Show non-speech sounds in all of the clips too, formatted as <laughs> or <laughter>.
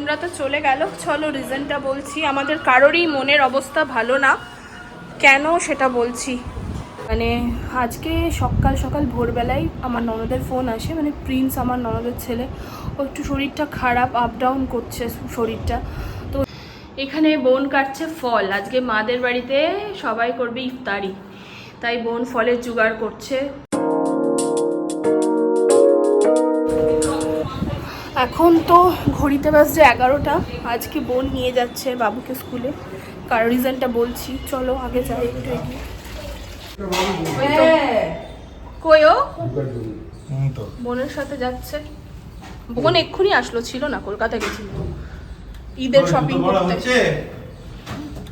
বোনরা তো চলে গেল। চলো রিজনটা বলছি। আমাদের কারোরই মনের অবস্থা ভালো না। কেন সেটা বলছি? মানে আজকে সকাল সকাল ভোরবেলায় আমার ননদের ফোন আসে। মানে প্রিন্স আমার ননদের ছেলে। ও একটু শরীরটা খারাপ আপ ডাউন করছে শরীরটা। তো এখানে বোন কাটছে ফল। আজকে মাদের বাড়িতে সবাই করবে ইফতারি। তাই বোন ফলের জোগাড় করছে। এখন তো ঘড়িতে বাজছে এগারোটা। আজকে বোন নিয়ে যাচ্ছে বাবুকে স্কুলে। কার রিজনটা বলছি চলো আগে যাই একটু কই ও? বোনের সাথে যাচ্ছে। বোন এক্ষুনি আসলো ছিল না কলকাতা গেছিল। ঈদের শপিং করতে।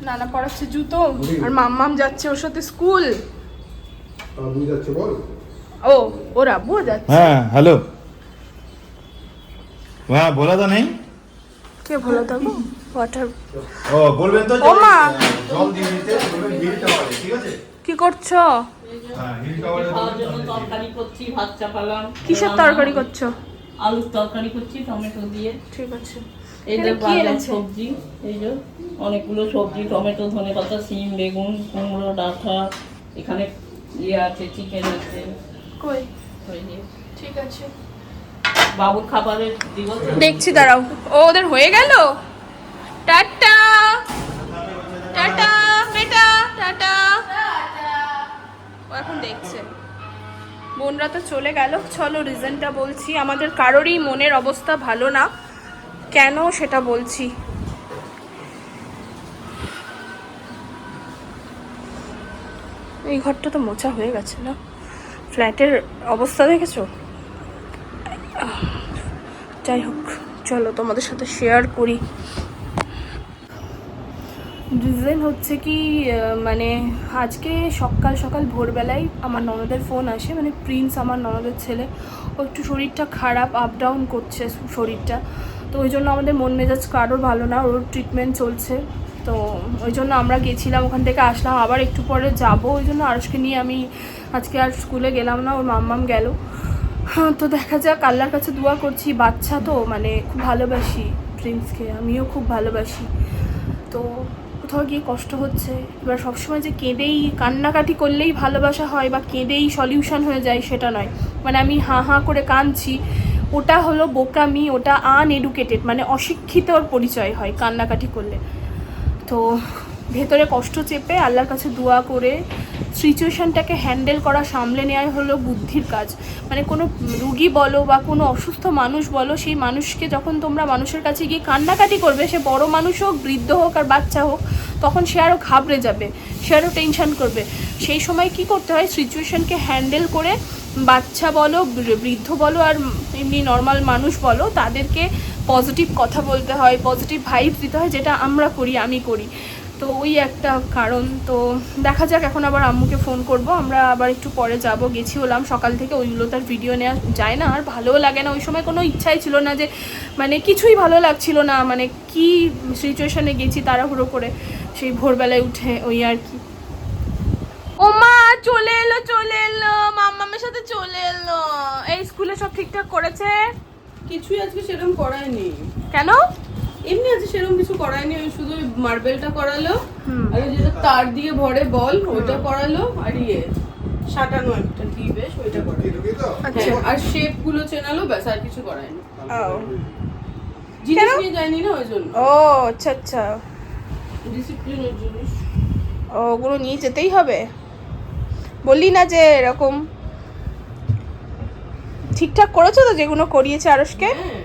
নানা পড়াচ্ছে জুতো আর মাম্মাম যাচ্ছে ওর সাথে স্কুল। বুঝে যাচ্ছে বল। ও ওর আব্বুও যাচ্ছে। হ্যাঁ হ্যালো। হ্যাঁ বলা তো নেই। কে ওয়াটার ও বলবেন তো ও মা। জল দিয়ে দিতে বলবেন হিল টাওয়ারে ঠিক আছে? কি করছ? হ্যাঁ হিল টাওয়ারে তরকারি করছি ভাত চাপালাম। কিসের তরকারি করছ? আলুর তরকারি করছি টমেটো দিয়ে। ঠিক আছে। এই যে বাজার সবজি এই যে অনেকগুলো সবজি টমেটো ধনে পাতা সিম বেগুন কুমড়ো ডাঁটা এখানে ইয়ে আছে চিকেন আছে। কই? ঠিক আছে। বাবুর খাবারের দেখছি, দাঁড়াও। ও ওদের হয়ে গেল? টাটা! টাটা বেটা টাটা। ও এখন দেখছে। বোনরা তো চলে গেল। চলো রিজনটা বলছি। আমাদের কারোরই মনের অবস্থা ভালো না। কেন সেটা বলছি? এই ঘরটা তো মোছা হয়ে গেছে না? ফ্ল্যাটের অবস্থা দেখেছ? যাই হোক, চলো তোমাদের সাথে শেয়ার করি। রিজন হচ্ছে কি মানে আজকে সকাল সকাল ভোরবেলায় আমার ননদের ফোন আসে মানে প্রিন্স আমার ননদের ছেলে। ও একটু শরীরটা খারাপ আপ ডাউন করছে শরীরটা। তো ওই জন্য আমাদের মন মেজাজ কারোর ভালো না, ওর ট্রিটমেন্ট চলছে। তো ওই জন্য আমরা গেছিলাম, ওখান থেকে আসলাম, আবার একটু পরে যাব। ওই জন্য আরসকে নিয়ে আমি আজকে আর স্কুলে গেলাম না, ওর মাম্মাম গেল। হ্যাঁ তো দেখা যাক, আল্লাহর কাছে দোয়া করছি। বাচ্চা তো মানে খুব ভালোবাসি প্রিন্সকে, আমিও খুব ভালোবাসি। তো কোথাও গিয়ে কষ্ট হচ্ছে। এবার সবসময় যে কেঁদেই কান্নাকাটি করলেই ভালোবাসা হয় বা কেঁদেই সলিউশন হয়ে যায় সেটা নয়। মানে আমি হাঁ হাঁ করে কাঁদছি। ওটা হলো বোকামি, ওটা আনএডুকেটেড মানে অশিক্ষিতর পরিচয় হয় কান্নাকাটি করলে। তো ভেতরে কষ্ট চেপে আল্লাহর কাছে দোয়া করে সিচুয়েশনটাকে হ্যান্ডেল করা, সামলে নেওয়াই হলো বুদ্ধির কাজ। মানে কোনো রুগী বলো বা কোনো অসুস্থ মানুষ বলো, সেই মানুষকে যখন তোমরা মানুষের কাছে গিয়ে কান্নাকাটি করবে, সে বড় মানুষ হোক, বৃদ্ধ হোক আর বাচ্চা হোক, তখন সে আরও ঘাবড়ে যাবে, সে আরও টেনশন করবে। সেই সময় কি করতে হয়? সিচুয়েশনকে হ্যান্ডেল করে বাচ্চা বলো বৃদ্ধ বলো আর এমনি নর্মাল মানুষ বলো, তাদেরকে পজিটিভ কথা বলতে হয় পজিটিভ ভাইব দিতে হয়, যেটা আমরা করি, আমি করি। তো ওই একটা কারণ। তো দেখা যাক এখন আবার আম্মুকে ফোন করব। আমরা আবার একটু পরে যাব। গেছি হলাম সকাল থেকে। ওইগুলো তার ভিডিও নেওয়া যায় না। আর ভালোও লাগে না। ওই সময় কোনো ইচ্ছাই ছিল না যে মানে কিছুই ভালো লাগছিল না। মানে কি সিচুয়েশনে গেছি তাড়াহুড়ো করে। সেই ভোরবেলায় উঠে ওই আর কি। ও মা চলে এলো চলে এলো। সাথে চলে এলো। এই স্কুলে সব ঠিকঠাক করেছে? কিছুই আজকে সেরকম করায়নি। কেন? এমনি আছে সেরকম কিছু করায়নি ওই শুধু ওই মার্বেলটা করালো আর ওই যেটা তার দিয়ে ভরে বল ওইটা করালো আর ইয়ে সাটানো একটা কি বেশ ওইটা করালো। আচ্ছা হ্যাঁ, আর শেপগুলো চেনালো ব্যাস আর কিছু করায়নি। জিনিস নিয়ে যায়নি না ওই জন্য? ও আচ্ছা আচ্ছা। ডিসিপ্লিনের জিনিস। ও ওগুলো নিয়ে যেতেই হবে। বললি না যে এরকম। ঠিকঠাক করেছ তো যেগুলো করিয়েছে আরসকে হ্যাঁ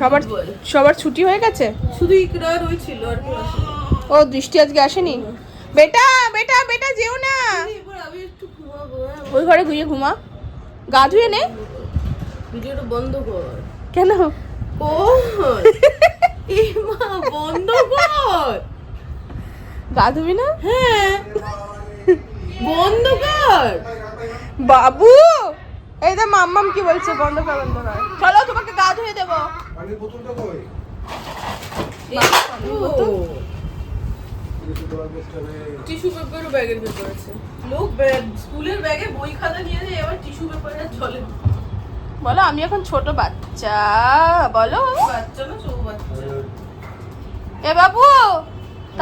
সবার সবার ছুটি হয়ে গেছে? শুধু ইকরার ওই ছিল আর ও দৃষ্টি আজকে আসেনি? বেটা বেটা বেটা যেও না। হ্যাঁ? ওই ঘরে ঘুরিয়ে ঘুমা। গা ধুয়ে নে। ভিডিওটা বন্ধ কর। কেন? ও <laughs> বন্ধ কর। গা ধুবি না? হ্যাঁ। বন্ধ কর। বাবু! এই তো মাম্মাম কি বলছে বন্ধ কর বন্ধ কর। চলো তোমাকে গা ধুয়ে দেবো। পানির বোতলটা কই? টিস্যু পেপারও ব্যাগের ভেতর আছে। লোক স্কুলের ব্যাগে বই খাতা নিয়ে যায় এবার টিস্যু পেপার আর জলে বলো আমি এখন ছোট বাচ্চা বলো। বাচ্চা না সব বাচ্চা এ বাবু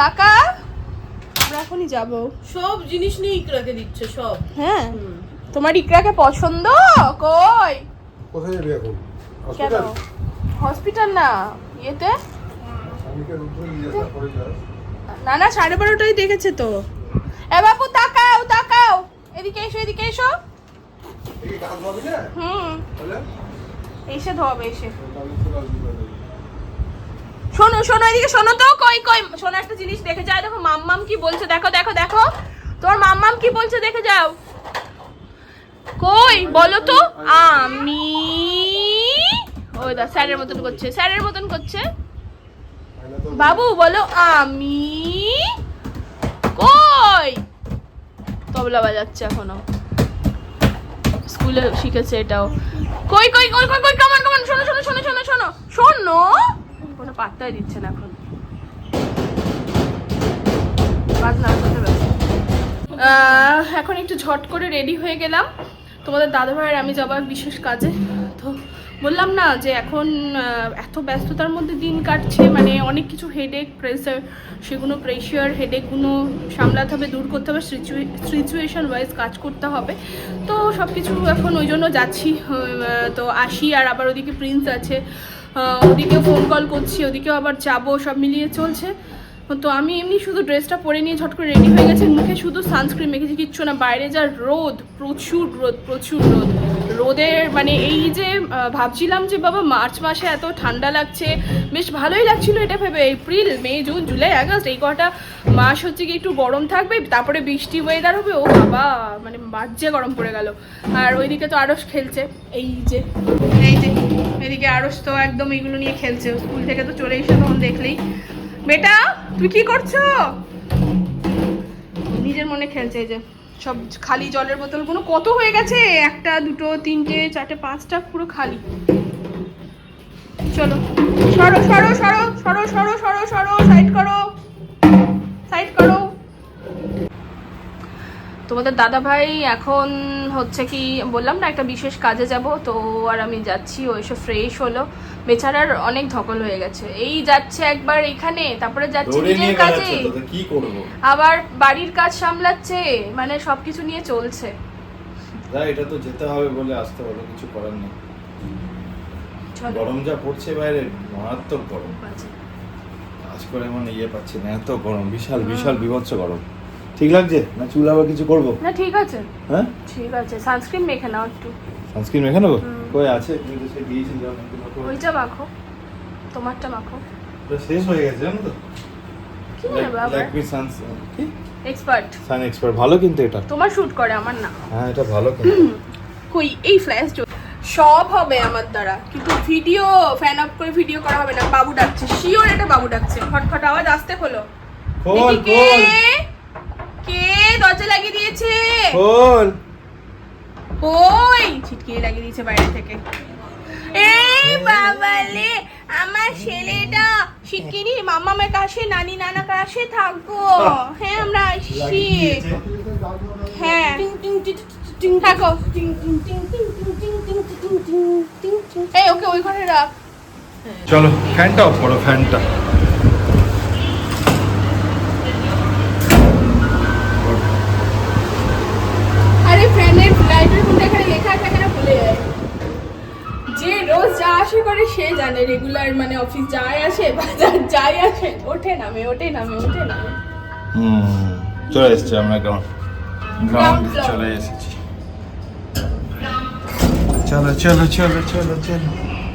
টাকা? আমরা এখনই যাব। সব জিনিস নিয়ে ইকরাকে দিচ্ছে সব। হ্যাঁ তোমার ইকরাকে পছন্দ? কই? কোথায় যাবি এখন? কেন? হসপিটাল না, ইয়েতে? না না, সাড়ে বারোটাই দেখেছে তো। এ বাবু তাকাও তাকাও। এদিকে এসো এদিকে এসো। হুম। এসে ধোবে এসে। শোনো শোনো, এদিকে শোনো তো, কই কই, শোনো একটা জিনিস দেখে যায় দেখো, মাম্মাম কি বলছে, দেখো দেখো দেখো। তোমার মাম্মাম কি বলছে, দেখে যাও। কই, বলো তো। আমি ওই দা স্যারের মতন করছে, স্যারের মতন করছে। বাবু, বলো, আমি কই? তবলা বাজাচ্ছে এখনও। স্কুলে শিখেছে এটাও। কই কই কই কই কই কামান কামান শোনো শোনো শোনো শোনো শোনো শোনো। কোনো পাত্তাই দিচ্ছে না এখন। এখন একটু ঝট করে রেডি হয়ে গেলাম। তোমাদের দাদা ভাইয়ের আমি যাবার বিশেষ কাজে। বললাম না যে এখন এত ব্যস্ততার মধ্যে দিন কাটছে মানে অনেক কিছু হেডেক প্রেসার সেগুলো প্রেশার হেডেকগুলো সামলাতে হবে, দূর করতে হবে সিচুয়েশন ওয়াইজ কাজ করতে হবে। তো সব কিছু এখন ওই জন্য যাচ্ছি তো আসি আর আবার ওদিকে প্রিন্স আছে ওদিকেও ফোন কল করছি, ওদিকেও আবার যাব, সব মিলিয়ে চলছে। তো আমি এমনি শুধু ড্রেসটা পরে নিয়ে ঝট করে রেডি হয়ে গেছি, মুখে শুধু সানস্ক্রিন মেখেছি, কিচ্ছু না, বাইরে যা রোদ, প্রচুর রোদ প্রচুর রোদ। রোদের মানে এই যে ভাবছিলাম যে বাবা মার্চ মাসে এত ঠান্ডা লাগছে, বেশ ভালোই লাগছিল এটা ভেবে, April, May, June, July, August, এই কটা মাস হচ্ছে কি একটু গরম থাকবে, তারপরে বৃষ্টি ওয়েদার হবে, ও বাবা মানে বাজে গরম পড়ে গেল। আর ওইদিকে তো আরস খেলছে, এই যে এই যে, এদিকে আরস তো একদম এইগুলো নিয়ে খেলছে, স্কুল থেকে তো চলে এসে তখন দেখলেই। বেটা, তুই কি করছ? নিজের মনে খেলছে এই যে। সব খালি জলের বোতলগুলো, কত হয়ে গেছে? একটা, দুটো, তিনটে, চারটে, পাঁচটা, পুরো খালি। চলো। সরো সরো সরো সরো সরো সরো সরো, সাইড করো। সাইড করো। তোমাদের দাদা ভাই এখন হচ্ছে কি বললাম না একটা বিশেষ কাজে যাব তো আর আমি যাচ্ছি ও এসে ফ্রেশ হলো। বেচারার অনেক ধকল হয়ে গেছে। এই যাচ্ছে একবার এখানে তারপরে যাচ্ছে নিজের কাজে। আবার বাড়ির কাজ সামলাচ্ছে মানে সবকিছু নিয়ে চলছে। এটা তো যেতে হবে বলে আসতে হলো কিছু করার নেই। গরম যা পড়ছে বাইরে মারাত্মক গরম। কাজ করে মানে ইয়ে পাচ্ছি না এত গরম বিশাল বিশাল বিভৎস গরম। ঠিক লাগছে? না চুল আবার কিছু করব? না ঠিক আছে। হ্যাঁ? ঠিক আছে সানস্ক্রিন মেখে নাও একটু। সানস্ক্রিন মেখে নেব? কই আছে। ওইটা মাখো। তোমারটা মাখো। ওটা শেষ হয়ে গেছে জানো তো? কি নেবে আবার? ল্যাকমি সানস কি? এক্সপার্ট সান এক্সপার্ট ভালো কিন্তু এটা। তোমার শুট করে আমার না। হ্যাঁ এটা ভালো কিন্তু। <clears throat> কই এই ফ্ল্যাশ সব হবে আমার দ্বারা। কিন্তু ভিডিও ফ্যান অফ করে ভিডিও করা হবে না বাবু ডাকছে। শিওর এটা বাবু ডাকছে। খটখট আওয়াজ আসতে হলো খোল খোল। দরজা লাগিয়ে দিয়েছে। কোন ওই ছিটকিয়ে লাগিয়ে দিয়েছে বাইরে থেকে। এই বাবালে আমার ছেলেটা ছিটকিনি মামা মে কাছে নানি নানা কাছে থাকো হ্যাঁ আমরা আসি হ্যাঁ। থাকো। এই ওকে ওই ঘরে রাখ। চলো ফ্যানটা অফ করো ফ্যানটা। ফ্যানের লাইটের কোনটা এখানে লেখা থাকে না ভুলে যায় যে রোজ যা আসে করে সে জানে রেগুলার মানে অফিস যায় আসে বাজার যাই আসে ওঠে নামে ওঠে নামে ওঠে নামে। হুম চলে এসেছি আমরা গ্রাউন্ড গ্রাউন্ডে. চলে এসেছি। চলো চলো চলো চলো চলো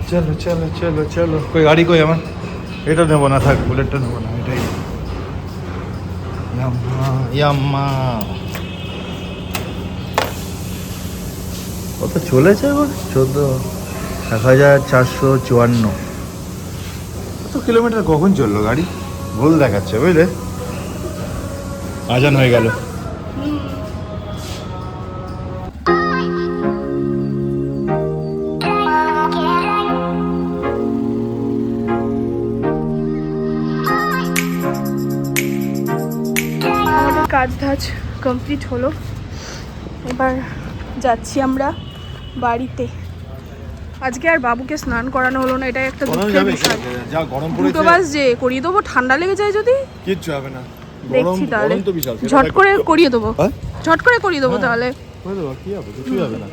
চলো চলো চলো চলো। কই গাড়ি কই আমার? এটা নেব না থাক বুলেটটা নেব না এটাই। ইয়াম্মা ইয়াম্মা। কত চলেছে এবার চোদ্দ এক হাজার চারশো চুয়ান্ন। কত কিলোমিটার কখন চলল গাড়ি? ভুল দেখাচ্ছে বুঝলে? আজান হয়ে গেল। কাজ ধাজ কমপ্লিট হলো। এবার যাচ্ছি আমরা বাড়িতে। আজকে আর বাবুকে স্নান করানো হলো না এটাই একটা দুঃখের বিষয়। যা গরম দুটো পড়েছে বাস যে করিয়ে দেবো ঠান্ডা লেগে যায় যদি? কিচ্ছু হবে না। গরম দেখছি তাহলে। গরম তো বিশাল ঝট করে করিয়ে দেবো। হ্যাঁ? ঝট করে করিয়ে দেবো হ্যাঁ। তাহলে। করে দেবো কি হবে? কিছুই হবে না।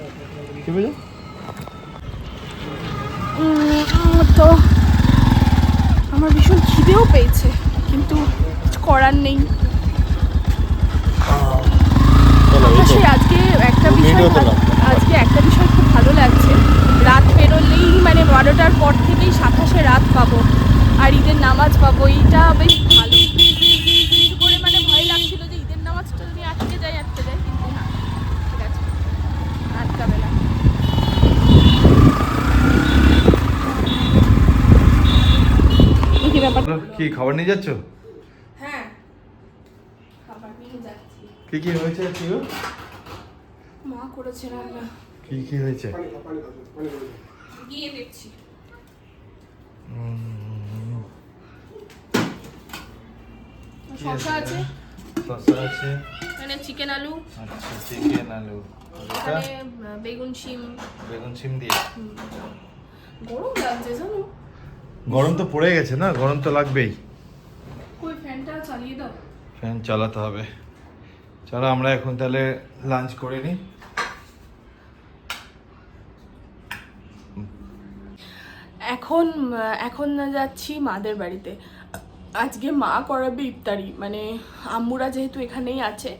কি বুঝো উম, তো আমার ভীষণ খিদেও পেয়েছে কিন্তু কিছু করার নেই। আজকে একটা বিষয় আজকে একটা বিষয় খুব ভালো লাগছে। রাত পেরোলেই মানে বারোটার পর থেকেই সাতাশে রাত পাবো। আর ঈদের নামাজ পাবো এইটা বেশ ভালো। একটু করে মানে ভয় লাগছিল যে ঈদের নামাজটা যদি আটকে যায় আটকে যায় কিন্তু না। ঠিক আছে। আটকাবে না কি খাবার নিয়ে যাচ্ছ? হ্যাঁ। খাবার নিয়ে যাচ্ছি। কি কি হয়েছে কি? মা করেছে রান্না। কি কি হয়েছে। গিয়ে দেখছি। শসা আছে? শসা আছে। এখানে চিকেন আলু। আচ্ছা চিকেন আলু। এখানে বেগুন শিম। বেগুন সিম দিয়ে? গরম লাগছে জানো? গরম তো পড়ে গেছে না? গরম তো লাগবেই। কই ফ্যানটা চালিয়ে দাও। ফ্যান চালাতে হবে। চলো আমরা এখন তাহলে লাঞ্চ করে নিই। এখন এখন যাচ্ছি মাদের বাড়িতে। আজকে মা করাবে ইফতারি মানে আম্মুরা যেহেতু এখানেই আছে,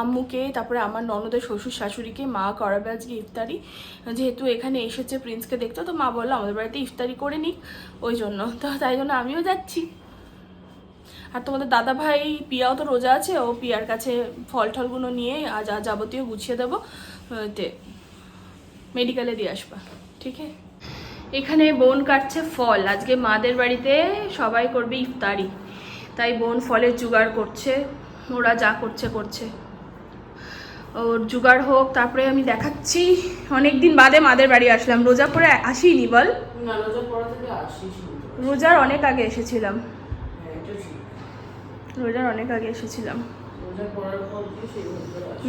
আম্মুকে, তারপরে আমার ননদের শ্বশুর শাশুড়িকে মা করাবে আজকে ইফতারি। যেহেতু এখানে এসেছে প্রিন্সকে দেখতে, তো মা বলল, আমাদের বাড়িতে ইফতারি করে নিক। ওই জন্য, তো তাই জন্য আমিও যাচ্ছি। আর তোমাদের দাদা ভাই পিয়াও তো রোজা আছে, ও পিয়ার কাছে ফল টলগুলো নিয়ে আজ যা যাবতীয় গুছিয়ে দেবো মেডিকেলে দিয়ে আসবা, ঠিক আছে? এখানে বোন কাটছে ফল। আজকে মাদের বাড়িতে সবাই করবে ইফতারি। তাই বোন ফলের জোগাড় করছে। ওরা যা করছে করছে। ওর জোগাড় হোক তারপরে আমি দেখাচ্ছি। অনেক দিন বাদে মাদের বাড়ি আসলাম। রোজা পরে আসিনি বল? আসিস রোজার অনেক আগে এসেছিলাম। হ্যাঁ রোজার অনেক আগে এসেছিলাম।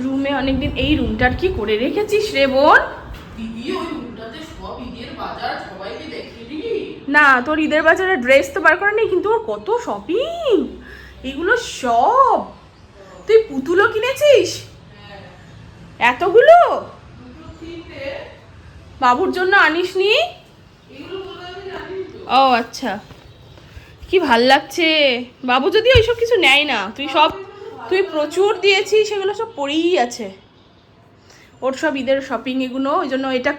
রুমে অনেকদিন এই রুমটার কি করে রেখেছিস রে বোন? না তোর ঈদের বাজারে ড্রেস তো বার করা নেই কিন্তু ওর কত শপিং এগুলো সব। তুই পুতুলও কিনেছিস? এতগুলো? বাবুর জন্য আনিসনি? ও আচ্ছা। কি ভালো লাগছে। বাবু যদি ওইসব কিছু নেয় না তুই সব তুই প্রচুর দিয়েছিস সেগুলো সব পড়েই আছে। ওর সব ঈদের শপিং এগুলো ওই জন্য এটা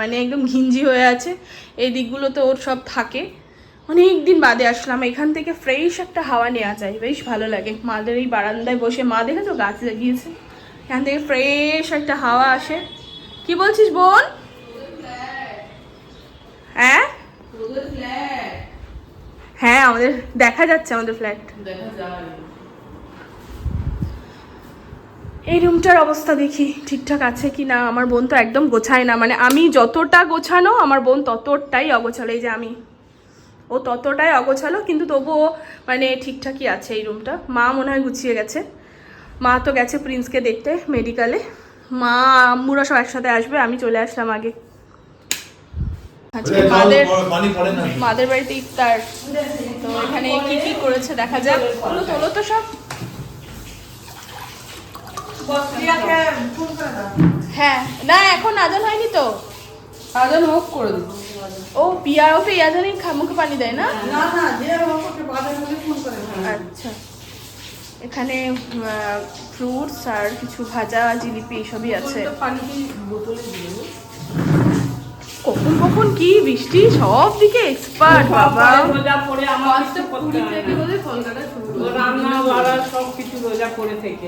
মানে একদম ঘিঞ্জি হয়ে আছে। এই দিকগুলোতে ওর সব থাকে। অনেক দিন বাদে আসলাম এখান থেকে ফ্রেশ একটা হাওয়া নেওয়া যায় বেশ ভালো লাগে। মাদের এই বারান্দায় বসে মা দেখে তো গাছ লাগিয়েছে। এখান থেকে ফ্রেশ একটা হাওয়া আসে। কি বলছিস বোন? হ্যাঁ? হ্যাঁ আমাদের দেখা যাচ্ছে আমাদের ফ্ল্যাট দেখা যায়। এই রুমটার অবস্থা দেখি ঠিকঠাক আছে কি না? আমার বোন তো একদম গোছায় না। মানে আমি যতটা গোছানো আমার বোন ততটাই অগোছালো। এই যে আমি ও ততটাই অগোছালো কিন্তু তবুও মানে ঠিকঠাকই আছে এই রুমটা মা মনে হয় গুছিয়ে গেছে। মা তো গেছে প্রিন্সকে দেখতে মেডিকেলে মা আম্মুরা সব একসাথে আসবে আমি চলে আসলাম আগে। আজকে মাদের মাদের বাড়িতে ইফতার। তো এখানে কি কি করেছে দেখা যাক। তোলো তোলো তো সব। হ্যাঁ না এখন আজান হয়নি তো। আজান হোক করে দিচ্ছি ও পিয়া ওকে ইয়াজানি মুখে পানি দেয় না? না না যে ওকে বাজার ফোন করে আচ্ছা। এখানে ফ্রুটস আর কিছু ভাজা জিলিপি এসবই আছে। পানি বোতলে দিয়ে দেবো? কখন কখন কি বৃষ্টি সব দিকে এক্সপার্ট বাবা। রোজা পড়ে আমার থেকে। বোধহয় কলকাতা শুরু রান্না বাড়া সব কিছু রোজা করে থেকে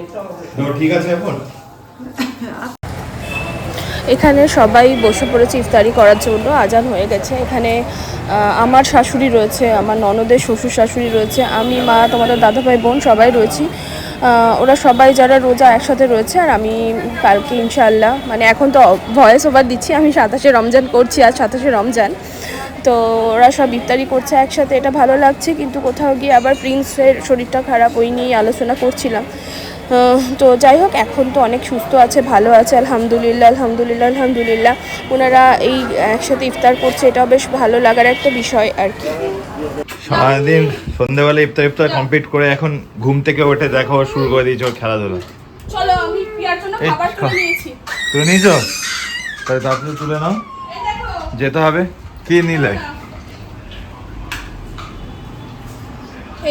ঠিক আছে এখন? এখানে সবাই বসে পড়েছে ইফতারি করার জন্য আজান হয়ে গেছে। এখানে আমার শাশুড়ি রয়েছে আমার ননদের শ্বশুর শাশুড়ি রয়েছে আমি মা তোমাদের দাদাভাই বোন সবাই রয়েছি। ওরা সবাই যারা রোজা একসাথে রয়েছে, আর আমি কালকে ইনশাল্লাহ মানে এখন তো ভয়েস ওভার দিচ্ছি, আমি সাতাশে রমজান করছি আর সাতাশে রমজান। তো ওরা সব ইফতারি করছে একসাথে, এটা ভালো লাগছে, কিন্তু কোথাও গিয়ে আবার প্রিন্সের শরীরটা খারাপ, ওই নিয়েই আলোচনা করছিলাম। তো যাই হোক এখন তো অনেক সুস্থ আছে ভালো আছে আলহামদুলিল্লাহ আলহামদুলিল্লাহ আলহামদুলিল্লাহ। ওনারা এই একসাথে ইফতার করছে এটাও বেশ ভালো লাগার একটা বিষয় আর কি। সারাদিন সন্ধ্যেবেলা ইফতার ইফতার কমপ্লিট করে এখন ঘুম থেকে উঠে দেখো শুরু করে দিয়েছ খেলাধুলা। চলো আমি পিয়ার জন্য খাবার তুলে নিয়েছি। তুলে নিয়েছো? তাহলে তাড়াতাড়ি তুলে নাও। যেতে হবে। কি নিলে?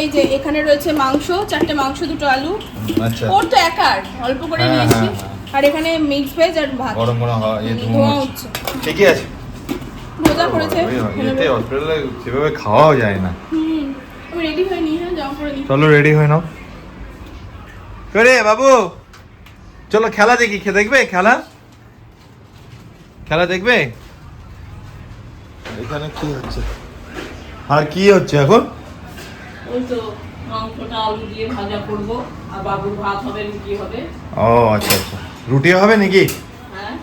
এই যে এখানে রয়েছে মাংস চারটে মাংস দুটো আলু। আচ্ছা। ওর তো একার অল্প করে হ্যাঁ, নিয়েছি। হ্যাঁ। আর এখানে মিক্স ভেজ আর ভাত। গরম গরম হয় ইয়ে হুম, ধোঁয়া হচ্ছে। ঠিকই আছে। রোজা করেছে এতে হসপিটালে সেভাবে খাওয়াও যায় না। হুম আমি রেডি হয়ে নি হ্যাঁ জামা পরে চলো রেডি হয়ে নাও। করে বাবু। চলো খেলা দেখি খে দেখবে খেলা? খেলা দেখবে? এখানে কি হচ্ছে? আর কি হচ্ছে এখন? ওই তো মাংসটা আলু দিয়ে ভাজা করব আর বাবুর ভাত হবে রুটি হবে। ও আচ্ছা আচ্ছা। রুটি হবে নাকি? হ্যাঁ।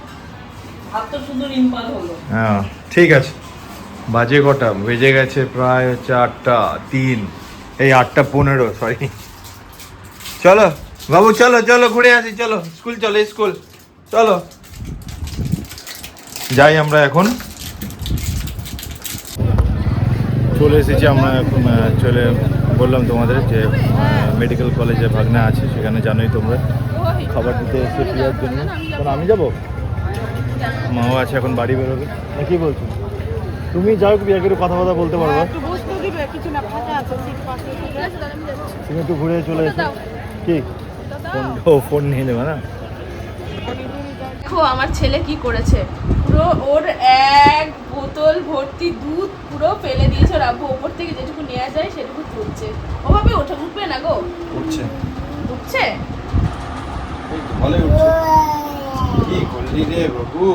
ভাত তো শুধু হলো। হ্যাঁ ঠিক আছে। বাজে কটা বেজে গেছে প্রায় হচ্ছে আটটা তিন। এই আটটা পনেরো সরি চলো বাবু চলো চলো ঘুরে আসি চলো। স্কুল চলো স্কুল। চলো। যাই আমরা এখন। চলে এসেছি আমরা এখন চলে বললাম তোমাদের যে মেডিকেল কলেজে ভাগনা আছে সেখানে জানোই তোমরা। খাবার দিতে এসে প্রিয়ার জন্য। কারণ আমি যাব? মাও আছে এখন বাড়ি বেরোবে। না কি বলছো? তুমি যাও প্রিয়াকে একটু কথা কথা বলতে পারবে। তুমি একটু ঘুরে চলে এসো। কি? ফোন ও ফোন নিয়ে নেবে না? দেখো আমার ছেলে কি করেছে? পুরো ওর এক বোতল ভর্তি দুধ পুরো ফেলে দিয়েছে ওর আব্বু। ওপর থেকে যেটুকু নেওয়া যায় সেটুকু তুলছে ওভাবে ওঠে উঠবে না গো? উঠছে। উঠছে? ভালোই উঠছে। কি করলি রে বাবু?